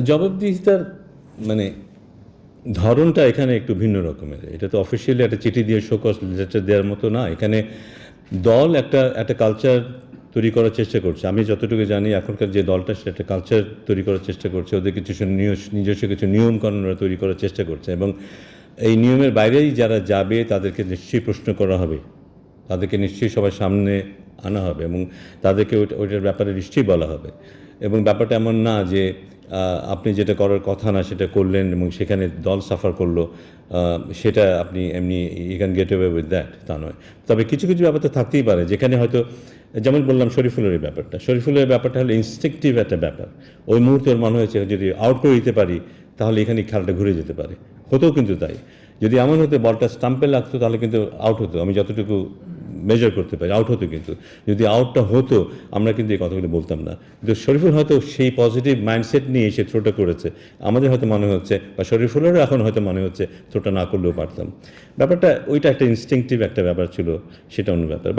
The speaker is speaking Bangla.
জবাবদিহিতার মানে ধরনটা এখানে একটু ভিন্ন রকমের। এটা তো অফিসিয়ালি একটা চিঠি দিয়ে শোকস লেটার দেওয়ার মতো না। এখানে দল একটা একটা কালচার তৈরি করার চেষ্টা করছে। আমি যতটুকু জানি, এখনকার যে দলটা সেটা কালচার তৈরি করার চেষ্টা করছে। ওদের কিছু নিজস্ব কিছু নিয়ম কানুন ওরা তৈরি করার চেষ্টা করছে। এবং এই নিয়মের বাইরেই যারা যাবে, তাদেরকে নিশ্চয়ই প্রশ্ন করা হবে। তাদেরকে নিশ্চয়ই সবার সামনে আনা হবে এবং তাদেরকে ওইটা- ওইটার ব্যাপারে নিশ্চয়ই বলা হবে। এবং ব্যাপারটা এমন না যে আপনি যেটা করার কথা না সেটা করলেন এবং সেখানে দল সাফার করল সেটা আপনি এমনি you can get away with that, তা নয়। তবে কিছু কিছু ব্যাপার তো থাকতেই পারে, যেখানে হয়তো, যেমন বললাম শরীফুলের ব্যাপারটা। শরীফুলের ব্যাপারটা হলো ইনস্টিংটিভ একটা ব্যাপার। ওই মুহূর্তে ওর মনে হয়েছে যদি আউট করে দিতে পারি, তাহলে এখানে খেলাটা ঘুরে যেতে পারে। হতেও কিন্তু তাই। যদি এমন হতো বলটা স্টাম্পে লাগতো, তাহলে কিন্তু আউট হতো। আমি যতটুকু মেজার করতে পারি আউট হতো কিন্তু। যদি আউটটা হতো, আমরা কিন্তু এই কথাগুলো বলতাম না। কিন্তু শরীফুল হয়তো সেই পজিটিভ মাইন্ডসেট নিয়ে সে থ্রোটা করেছে। আমাদের হয়তো মনে হচ্ছে, বা শরীফুলেরও এখন হয়তো মনে হচ্ছে থ্রোটা না করলেও পারতাম। ব্যাপারটা, ওইটা একটা ইনস্টিংটিভ একটা ব্যাপার ছিল, সেটা অন্য ব্যাপার।